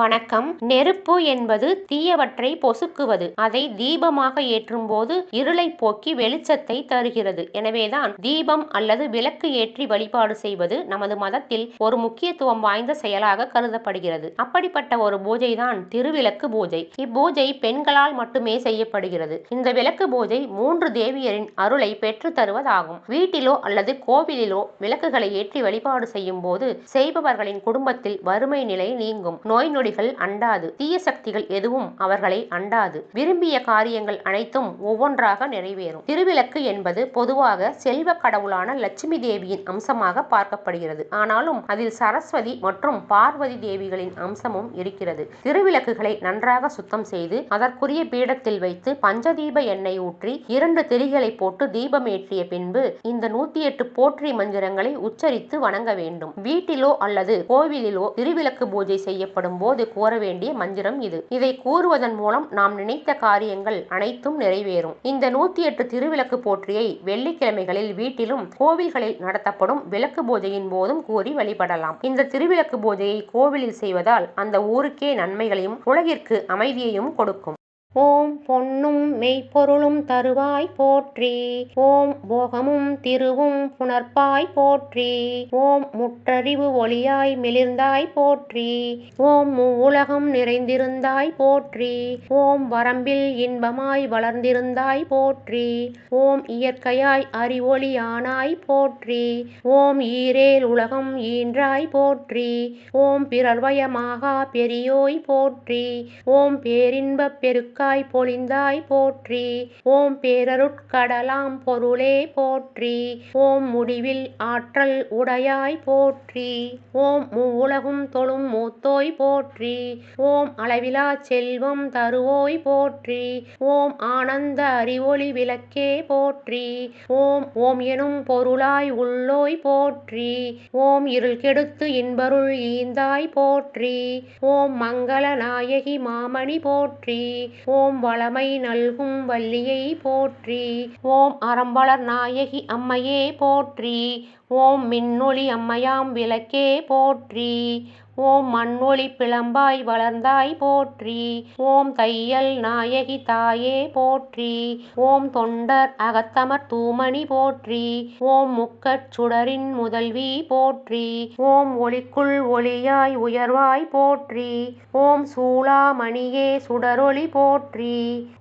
வணக்கம். நெருப்பு என்பது தீயவற்றை பொசுக்குவது. அதை தீபமாக ஏற்றும் போது இருளை போக்கி வெளிச்சத்தை தருகிறது. எனவேதான் தீபம் அல்லது விளக்கு ஏற்றி வழிபாடு செய்வது நமது மதத்தில் ஒரு முக்கியத்துவம் வாய்ந்த செயலாக கருதப்படுகிறது. அப்படிப்பட்ட ஒரு பூஜை தான் திருவிளக்கு பூஜை. இப்பூஜை பெண்களால் மட்டுமே செய்யப்படுகிறது. இந்த விளக்கு பூஜை மூன்று தேவியரின் அருளை பெற்று தருவதாகும். வீட்டிலோ அல்லது கோவிலிலோ விளக்குகளை ஏற்றி வழிபாடு செய்யும் போது செய்பவர்களின் குடும்பத்தில் வறுமை நிலை நீங்கும். நோய் நொடி நொடிகள் அண்டாது. தீய சக்திகள் எதுவும் அவர்களை அண்டாது. விரும்பிய காரியங்கள் அனைத்தும் ஒவ்வொன்றாக நிறைவேறும். திருவிளக்கு என்பது பொதுவாக செல்வ கடவுளான லட்சுமி தேவியின் அம்சமாக பார்க்கப்படுகிறது. ஆனாலும் அதில் சரஸ்வதி மற்றும் பார்வதி தேவிகளின் அம்சமும் இருக்கிறது. திருவிளக்குகளை நன்றாக சுத்தம் செய்து அதற்குரிய பீடத்தில் வைத்து பஞ்சதீப எண்ணெய் ஊற்றி இரண்டு திரிகளை போட்டு தீபமேற்றிய பின்பு இந்த நூத்தி எட்டு போற்றி மந்திரங்களை உச்சரித்து வணங்க வேண்டும். வீட்டிலோ அல்லது கோவிலிலோ திருவிளக்கு பூஜை செய்யப்படும் போது போது கூற வேண்டிய மந்திரம் இது. இதை கூறுவதன் மூலம் நாம் நினைத்த காரியங்கள் அனைத்தும் நிறைவேறும். இந்த நூத்தி எட்டு திருவிளக்கு போற்றியை வெள்ளிக்கிழமைகளில் வீட்டிலும் கோவில்களில் நடத்தப்படும் விளக்கு பூஜையின் போதும் கூறி வழிபடலாம். இந்த திருவிளக்கு பூஜையை கோவிலில் செய்வதால் அந்த ஊருக்கே நன்மைகளையும் உலகிற்கு அமைதியையும் கொடுக்கும். ஓம் பொன்னும் மெய்ப்பொருளும் தருவாய் போற்றி. ஓம் போகமும் திருவும் புணர்ப்பாய் போற்றி. ஓம் முற்றறிவு ஒளியாய் மெலிர்ந்தாய் போற்றி. ஓம் உலகம் நிறைந்திருந்தாய் போற்றி. ஓம் வரம்பில் இன்பமாய் வளர்ந்திருந்தாய் போற்றி. ஓம் இயற்கையாய் அறிவொளியானாய் போற்றி. ஓம் ஈரேல் உலகம் ஈன்றாய் போற்றி. ஓம் பிறர்வயமாக பெரியோய் போற்றி. ஓம் பேரின்ப பெருக்க பொழிந்தாய் பொழிந்தாய் போற்றி. ஓம் பேரருட்கடலாம் பொருளே போற்றி. ஓம் முடிவில் ஆற்றல் உடையாய் போற்றி. ஓம் மூவுலகும் தொழும் மூத்தோய் போற்றி. ஓம் அளவிலா செல்வம் தருவோய் போற்றி. ஓம் ஆனந்த அறிவொளி விளக்கே போற்றி. ஓம் ஓம் எனும் பொருளாய் உள்ளோய் போற்றி. ஓம் இருள் கெடுத்து இன்பருள் ஈந்தாய் போற்றி. ஓம் மங்கள நாயகி மாமணி போற்றி. ஓம் வளமை நல்கும் வள்ளியை போற்றி. ஓம் அறம்பளர் நாயகி அம்மையே போற்றி. ஓம் மின்னொளி அம்மையாம் விளக்கே போற்றி. ஓம் மண்ணொளி பிளம்பாய் வளர்ந்தாய் போற்றி. ஓம் தையல் நாயகி தாயே போற்றி. ஓம் தொண்டர் அகத்தமர் தூமணி போற்றி. ஓம் முக்கட் சுடரின் முதல்வி போற்றி. ஓம் ஒளிக்குள் ஒளியாய் உயர்வாய் போற்றி. ஓம் சூளாமணியே சுடரொளி போற்றி.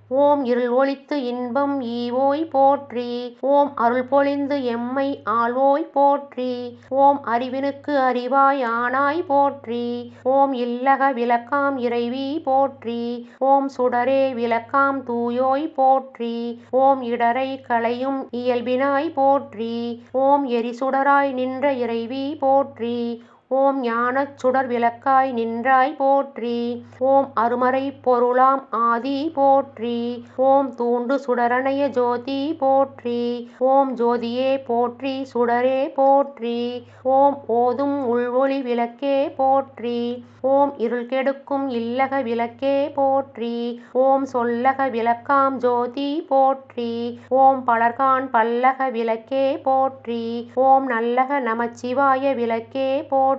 ஓம் இருள் ஒழித்து இன்பம் ஈவோய் போற்றி. ஓம் அருள் பொழிந்து எம்மை ஆள்வோய் போற்றி. ஓம் அறிவினுக்கு அறிவாய் ஆனாய் போற்றி. ஓம் இல்லக விளக்காம் இறைவி போற்றி. ஓம் சுடரே விளக்காம் தூயோய் போற்றி. ஓம் இடரை களையும் இயல்பினாய் போற்றி. ஓம் எரிசுடராய் நின்ற இறைவி போற்றி. ஓம் ஞானச் சுடர் விளக்காய் நின்றாய் போற்றி. ஓம் அருமறை பொருளாம் ஆதி போற்றி. ஓம் தூண்டு சுடரணைய ஜோதி போற்றி. ஓம் ஜோதியே போற்றி சுடரே போற்றி. ஓம் ஓதும் உள்வொளி விளக்கே போற்றி. ஓம் இருள் கெடுக்கும் இல்லக விளக்கே போற்றி. ஓம் சொல்லக விளக்காம் ஜோதி போற்றி. ஓம் பலர்கான் பல்லக விளக்கே போற்றி. ஓம் நல்லக நமச்சிவாய விளக்கே போற்றி.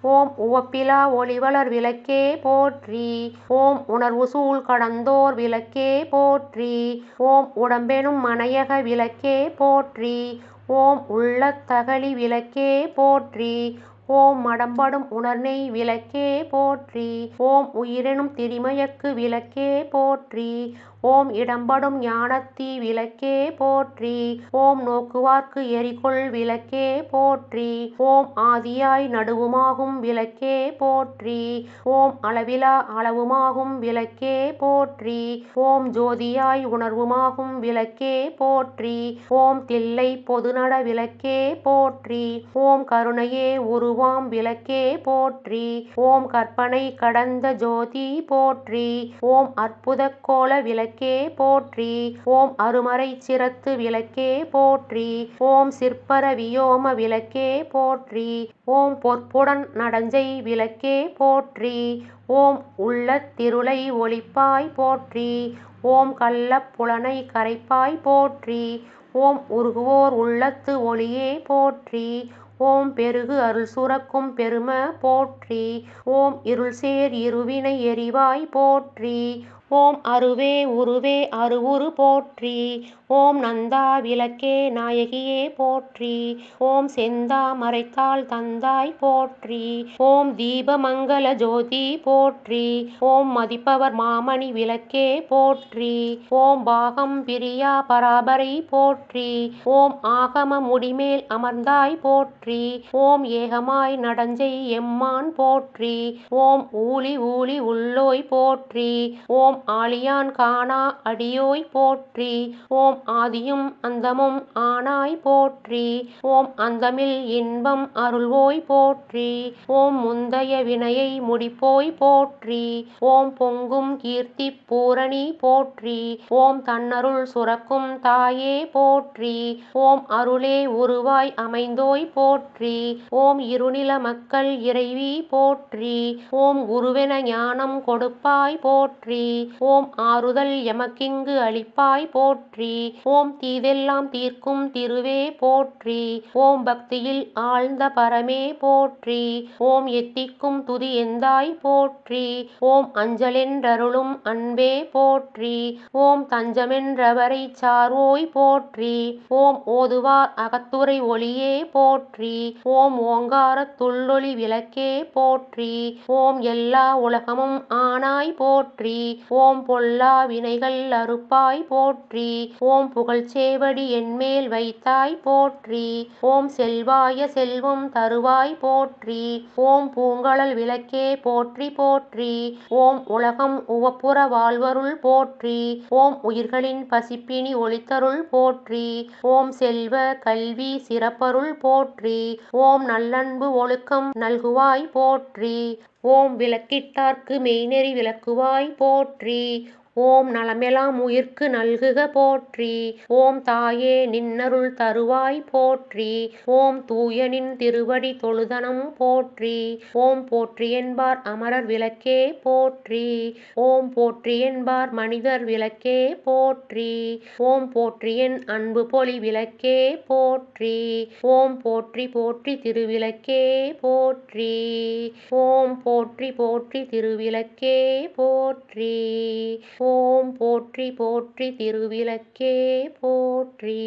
ஓம் உவப்பிலா ஒளிவளர் விளக்கே போற்றி. ஓம் உணர்வு சூழ் கடந்தோர் விளக்கே போற்றி. ஓம் உடம்பெனும் மனையக விளக்கே போற்றி. ஓம் உள்ளத்தகழி விளக்கே போற்றி. ஓம் மடம்படும் உணர்நெய் விளக்கே போற்றி. ஓம் உயிரெனும் திரிமயக்கு விளக்கே போற்றி. ஓம் இடம்படும் ஞானத்தி விளக்கே போற்றி. ஓம் நோக்குவார்க்கு எரிகொள் விளக்கே போற்றி. ஓம் ஆதியாய் நடுவுமாகும் விளக்கே போற்றி. ஓம் அளவிலா அளவுமாகும் விளக்கே போற்றி. ஓம் ஜோதியாய் உணர்வுமாகும் விளக்கே போற்றி. ஓம் தில்லை பொதுநட விளக்கே போற்றி. ஓம் கருணையே உருவாம் விளக்கே போற்றி. ஓம் கற்பனை கடந்த ஜோதி போற்றி. ஓம் அற்புத கோல விளக்கே விளக்கே போற்றி. ஓம் அருமறை சிரத்து விளக்கே போற்றி. ஓம் சிற்பர வியோம விளக்கே போற்றி. ஓம் பொற்புடன் நடஞ்சை விளக்கே போற்றி. ஓம் உள்ள திருளை ஒளிப்பாய் போற்றி. ஓம் கள்ள புலனை கரைப்பாய் போற்றி. ஓம் உருகுவோர் உள்ளத்து ஒளியே போற்றி. ஓம் பெருகு அருள் சுரக்கும் பெரும போற்றி. ஓம் இருள் சேர் இருவினை எரிவாய் போற்றி. ஓம் அருவே உருவே அருவுரு போற்றி. ஓம் நந்தா விளக்கே நாயகியே போற்றி. ஓம் செந்தா மறைத்தாள் தந்தாய் போற்றி. ஓம் தீபமங்கல ஜோதி போற்றி. ஓம் மதிப்பவர் மாமணி விளக்கே போற்றி. ஓம் பாகம் பிரியா பராபரை போற்றி. ஓம் ஆகம முடிமேல் அமர்ந்தாய் போற்றி. ஓம் ஏகமாய் நடஞ்சை எம்மான் போற்றி. ஓம் ஊழி ஊழி உள்ளோய் போற்றி. ஓம் ஆழியான் காணா அடியோய் போற்றி. ஓம் ஆதியும் அந்தமும் ஆனாய் போற்றி. ஓம் அந்தமில் இன்பம் அருள்வோய் போற்றி. ஓம் முந்தைய வினையை முடிப்போய் போற்றி. ஓம் பொங்கும் கீர்த்தி பூரணி போற்றி. ஓம் தன்னருள் சுரக்கும் தாயே போற்றி. ஓம் அருளே உருவாய் அமைந்தோய் போற்றி. ஓம் இருநில மக்கள் இறைவி போற்றி. ஓம் குருவென ஞானம் கொடுப்பாய் போற்றி. ஓம் ஆறுதல் எமக்கிங்கு அளிப்பாய் போற்றி. ஓம் தீதெல்லாம் தீர்க்கும் திருவே போற்றி. ஓம் பக்தியில் ஆழ்ந்த பரமே போற்றி. ஓம் எத்திக்கும் துதி எந்தாய் போற்றி. ஓம் அஞ்சலென்றருளும் அன்பே போற்றி. ஓம் தஞ்சமென்றவரை சார்வோய் போற்றி. ஓம் ஓதுவார் அகத்துறை ஒளியே போற்றி. ஓம் ஓங்கார துள்ளொளி விளக்கே போற்றி. ஓம் எல்லா உலகமும் ஆனாய் போற்றி. ஓம் பொல்லா வினைகள் அறுப்பாய் போற்றி. ஓம் புகழ்ச்சேவடி என்மேல் வைத்தாய் போற்றி. ஓம் செல்வாய செல்வம் தருவாய் போற்றி. ஓம் பூங்கழல் விளக்கே போற்றி போற்றி. ஓம் உலகம் உவப்புற வாழ்வருள் போற்றி. ஓம் உயிர்களின் பசிப்பினி ஒளித்தருள் போற்றி. ஓம் செல்வ கல்வி சிறப்பருள் போற்றி. ஓம் நல்லன்பு ஒழுக்கம் நல்குவாய் போற்றி. ஓம் விளக்கிட்டார்க்கு மெய்நெறி விளக்குவாய் போற்றி. ஓம் நலமெலாம் உயிர்க்கு நல்குக போற்றி. ஓம் தாயே நின்னருள் தருவாய் போற்றி. ஓம் தூயனின் திருவடி தொழுதனம் போற்றி. ஓம் போற்றி என்பார் அமரர் விளக்கே போற்றி. ஓம் போற்றி என்பார் மனிதர் விளக்கே போற்றி. ஓம் போற்றி என் அன்பு பொலி விளக்கே போற்றி. ஓம் போற்றி போற்றி திருவிளக்கே போற்றி. ஓம் போற்றி போற்றி திருவிளக்கே போற்றி. ஓம் போற்றி போற்றி திருவிளக்கே போற்றி.